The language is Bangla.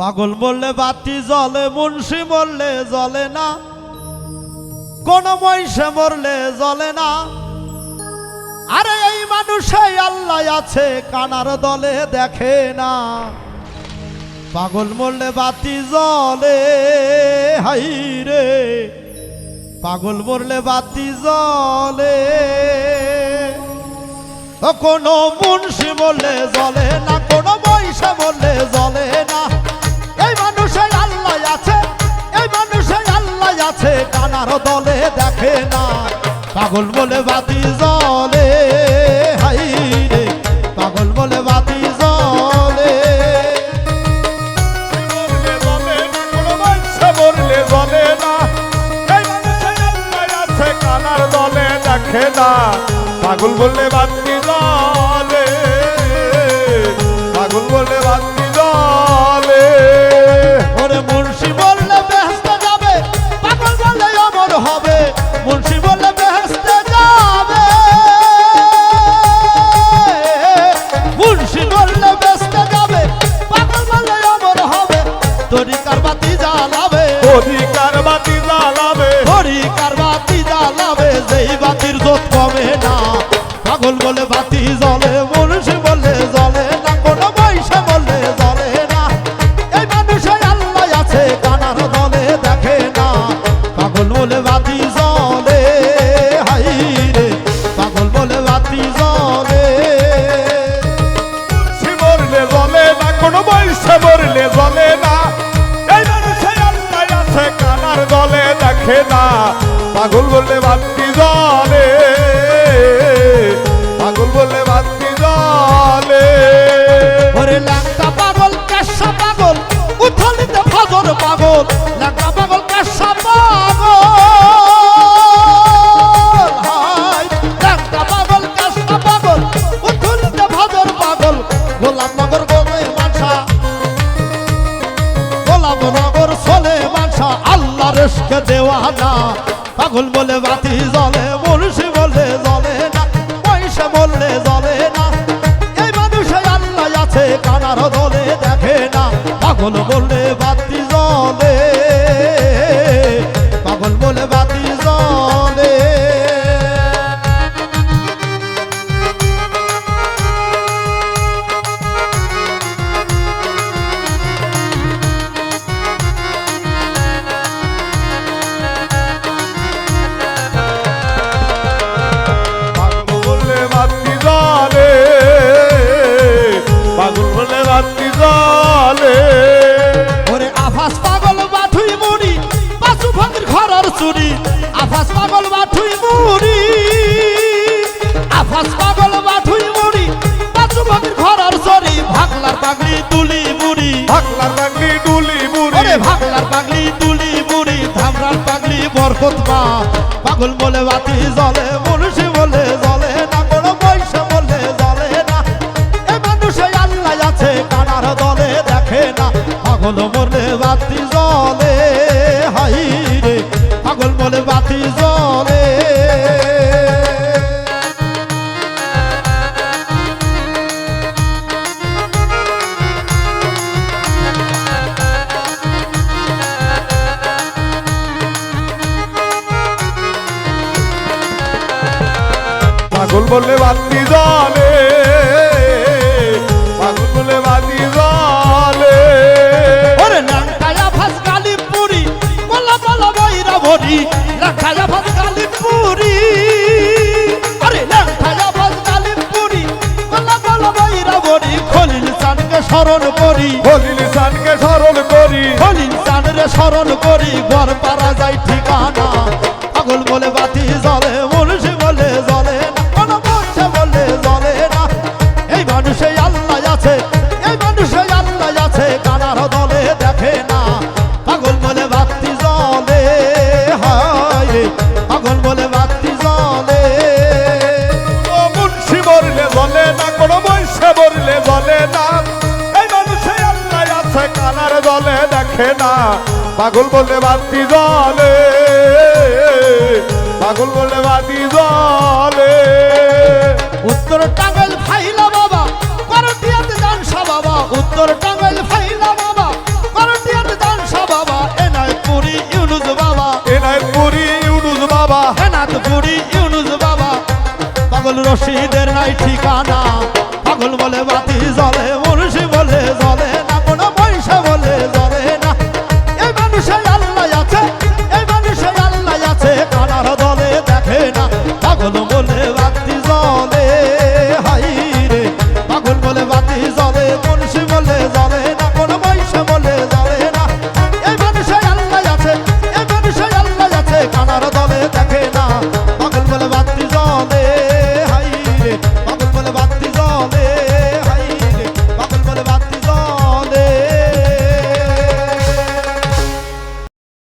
পাগল বললে বাতি জ্বলে, মুন্সি মরলে জ্বলে না। কোন মহিষে মরলে জ্বলে না। আরে এই মানুষে আল্লাহ আছে, কানার দলে দেখে না। পাগল মরলে বাতি জ্বলে, হাই রে। পাগল মরলে বাতি জ্বলে। ও কোনো মুন্সি মরলে জ্বলে না, কোনো মহিষা মরলে জ্বলে না। কানার দলে দেখে না? পাগল বলে বাতি জলে হাই রে। পাগল বলে বাতি জলে মরলে জ্বলে না, কানার দলে দেখে না। পাগল বললে বাতি জলে তরিকার কারবাতি জ্বালাবে। হরি কারবাতি জ্বালাবে। তরিকার বাতি জ্বালাবে যেই বাতির জোত কমে না। দেখে না পাগল বললে বাতি জলে পাগল বললে বাতি জলে পাগল পাগল উঠলিতে পাগল। দেওয়ানা পাগল বলে বাতি জলে মনুষ্য বলে জলে না, পয়সা বললে জলে না। এই মানুষে আল্লাহ আছে কানার দলে দেখে না। পাগল বললে আফাস পাগল বাঠুই মুড়ি। আফাস পাগল বাঠুই মুড়ি। ফকির ঘরের চুরি ভাগলার পাগড়ি তুলি মুড়ি। পাগলার বাগলি ডুলি বুড়ি ওরে ভাগলার পাগড়ি তুলি মুড়ি ধামরার পাগড়ি বরকত মা। পাগল বলে বাতি জ্বলে মুন্সি বলে জ্বলে না কোনো পয়সা বলে জ্বলে না। এ মানুষে আল্লাহ আছে কানার দলে দেখে না। পাগল বলে বাতি পাগল বলে বাতি জ্বলে। পাগল বললে বাতি জলে স্মরণ করি। হলিল সানকে স্মরণ করি। হলিল সানরে স্মরণ করি ঘর পারা ওঠে না। পাগল বলে বাতি জলে পাগল বলে বাতি জলে উত্তর টাঙ্গাইল ফাইলা বাবা করতে যান সা বাবা। উত্তর টাঙ্গাইল ফাইলা বাবা করতে যান সা বাবা এনায় পুরি ইউনুজ বাবা। এনায় পুরি ইউনুজ বাবা। এনাত পুরি ইউনুজ বাবা। পাগল রশিদের নাই ঠিকানা। পাগল বলে বাতি